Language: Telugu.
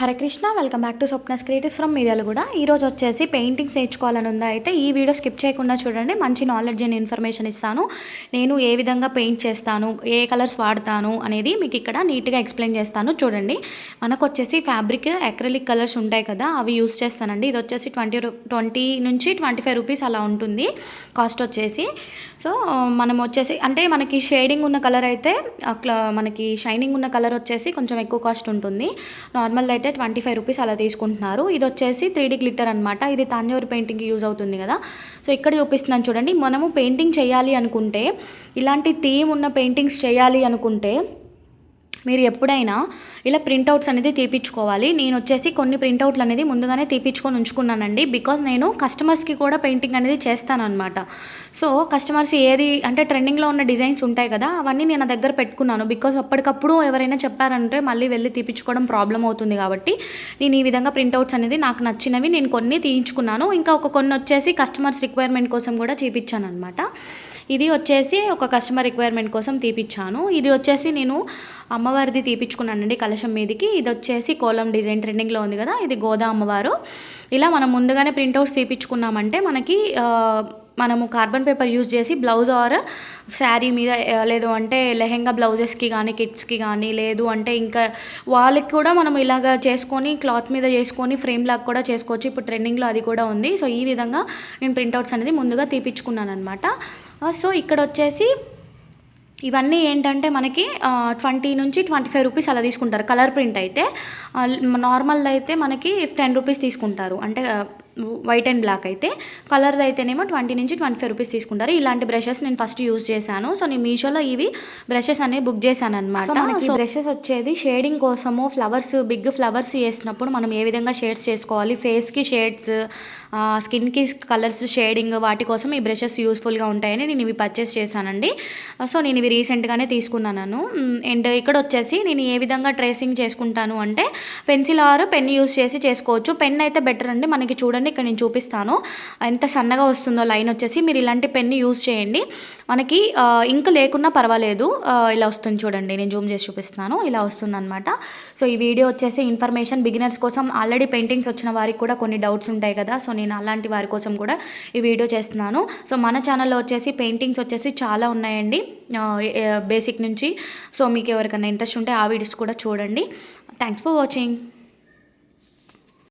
Hare Krishna welcome back to Swapna's creative from మీడియాలు కూడా ఈరోజు వచ్చేసి పెయింటింగ్స్ నేర్చుకోవాలని ఉందా అయితే ఈ వీడియో స్కిప్ చేయకుండా చూడండి మంచి నాలెడ్జ్ అండ్ ఇన్ఫర్మేషన్ ఇస్తాను. నేను ఏ విధంగా పెయింట్ చేస్తాను ఏ కలర్స్ వాడతాను అనేది మీకు ఇక్కడ నీట్గా ఎక్స్ప్లెయిన్ చేస్తాను చూడండి. మనకు వచ్చేసి ఫ్యాబ్రిక్ అక్రిలిక్ కలర్స్ ఉంటాయి కదా అవి యూస్ చేస్తానండి. ఇది వచ్చేసి ట్వంటీ ట్వంటీ నుంచి ట్వంటీ ఫైవ్ రూపీస్ అలా ఉంటుంది కాస్ట్ వచ్చేసి. సో మనం వచ్చేసి అంటే మనకి షేడింగ్ ఉన్న కలర్ అయితే అట్లా మనకి షైనింగ్ ఉన్న కలర్ వచ్చేసి కొంచెం ఎక్కువ కాస్ట్ ఉంటుంది. నార్మల్ అయితే ట్వంటీ ఫైవ్ రూపీస్ అలా తీసుకుంటున్నారు. ఇది వచ్చేసి త్రీ గ్లిట్టర్ అనమాట ఇది తాంజావూరు పెయింటింగ్కి యూజ్ అవుతుంది కదా. సో ఇక్కడ చూపిస్తున్నాను చూడండి. మనము పెయింటింగ్ చేయాలి అనుకుంటే ఇలాంటి థీమ్ ఉన్న పెయింటింగ్స్ చేయాలి అనుకుంటే మీరు ఎప్పుడైనా ఇలా ప్రింట్అవుట్స్ అనేది తీపించుకోవాలి నేను వచ్చేసి కొన్ని ప్రింట్అవుట్లు అనేది ముందుగానే తీపించుకొని ఉంచుకున్నానండి. బికాజ్ నేను కస్టమర్స్కి కూడా పెయింటింగ్ అనేది చేస్తానన్నమాట. సో కస్టమర్స్ ఏది అంటే ట్రెండింగ్లో ఉన్న డిజైన్స్ ఉంటాయి కదా అవన్నీ నేను నా దగ్గర పెట్టుకున్నాను. బికాజ్ అప్పటికప్పుడు ఎవరైనా చెప్పారంటే మళ్ళీ వెళ్ళి తీపించుకోవడం ప్రాబ్లం అవుతుంది కాబట్టి నేను ఈ విధంగా ప్రింట్అవుట్స్ అనేది నాకు నచ్చినవి నేను కొన్ని తీయించుకున్నాను. ఇంకా ఒక కొన్ని వచ్చేసి కస్టమర్స్ రిక్వైర్మెంట్ కోసం కూడా చూపించాను అనమాట ఇది వచ్చేసి ఒక కస్టమర్ రిక్వైర్మెంట్ కోసం తీపిచ్చాను. ఇది వచ్చేసి నేను అమ్మవారిది తీపిచ్చుకున్నానండి కలశం మీదకి. ఇది వచ్చేసి కోలం డిజైన్ ట్రెండింగ్లో ఉంది కదా ఇది గోదా అమ్మవారు. ఇలా మనం ముందుగానే ప్రింట్అవుట్స్ తీపిచ్చుకున్నామంటే మనకి మనము కార్బన్ పేపర్ యూజ్ చేసి బ్లౌజ్ ఆర్ శారీ మీద లేదు అంటే లెహెంగా బ్లౌజెస్కి కానీ కిట్స్కి కానీ లేదు అంటే ఇంకా వాళ్ళకి కూడా మనం ఇలాగ చేసుకొని క్లాత్ మీద చేసుకొని ఫ్రేమ్ లాగా కూడా చేసుకోవచ్చు. ఇప్పుడు ట్రెండింగ్లో అది కూడా ఉంది. సో ఈ విధంగా నేను ప్రింట్అవుట్స్ అనేది ముందుగా తీపిచ్చుకున్నాను అనమాట సో ఇక్కడ వచ్చేసి ఇవన్నీ ఏంటంటే మనకి ట్వంటీ నుంచి ట్వంటీ ఫైవ్ రూపీస్ అలా తీసుకుంటారు కలర్ ప్రింట్ అయితే. నార్మల్ది అయితే మనకి టెన్ రూపీస్ తీసుకుంటారు. అంటే వైట్ అండ్ బ్లాక్ అయితే కలర్ది అయితేనేమో ట్వంటీ నుంచి ట్వంటీ ఫైవ్ రూపీస్ తీసుకుంటారు. ఇలాంటి బ్రషెస్ నేను ఫస్ట్ యూజ్ చేశాను. సో నేను మీషోలో ఇవి బ్రషెస్ అనేవి బుక్ చేశాను అనమాట మనకి బ్రషెస్ వచ్చేది షేడింగ్ కోసము ఫ్లవర్స్ బిగ్ ఫ్లవర్స్ వేసినప్పుడు మనం ఏ విధంగా షేడ్స్ చేసుకోవాలి ఫేస్కి షేడ్స్ స్కిన్కి కలర్స్ షేడింగ్ వాటి కోసం ఈ బ్రషెస్ యూస్ఫుల్గా ఉంటాయని నేను ఇవి పర్చేస్ చేశానండి. సో నేను ఇవి రీసెంట్గానే తీసుకున్నాను. అండ్ ఇక్కడ వచ్చేసి నేను ఏ విధంగా ట్రేసింగ్ చేసుకుంటాను అంటే పెన్సిల్ ఆర్ పెన్ యూస్ చేసి చేసుకోవచ్చు. పెన్ అయితే బెటర్ అండి. మనకి చూడండి ఇక్కడ నేను చూపిస్తాను. ఎంత సన్నగా వస్తుందో లైన్ వచ్చేసి మీరు ఇలాంటి పెన్ యూస్ చేయండి. మనకి ఇంక్ లేకున్నా పర్వాలేదు. ఇలా వస్తుంది చూడండి నేను జూమ్ చేసి చూపిస్తున్నాను. ఇలా వస్తుందన్నమాట. సో ఈ వీడియో వచ్చేసి ఇన్ఫర్మేషన్ బిగినర్స్ కోసం ఆల్రెడీ పెయింటింగ్స్ వచ్చిన వారికి కూడా కొన్ని డౌట్స్ ఉంటాయి కదా. సో నేను అలాంటి వారి కోసం కూడా ఈ వీడియో చేస్తున్నాను. సో మన ఛానల్లో వచ్చేసి పెయింటింగ్స్ వచ్చేసి చాలా ఉన్నాయండి. బేసిక్ నుంచి. సో మీకు ఎవరికైనా ఇంట్రెస్ట్ ఉంటే ఆ వీడియోస్ కూడా చూడండి. Thanks for watching.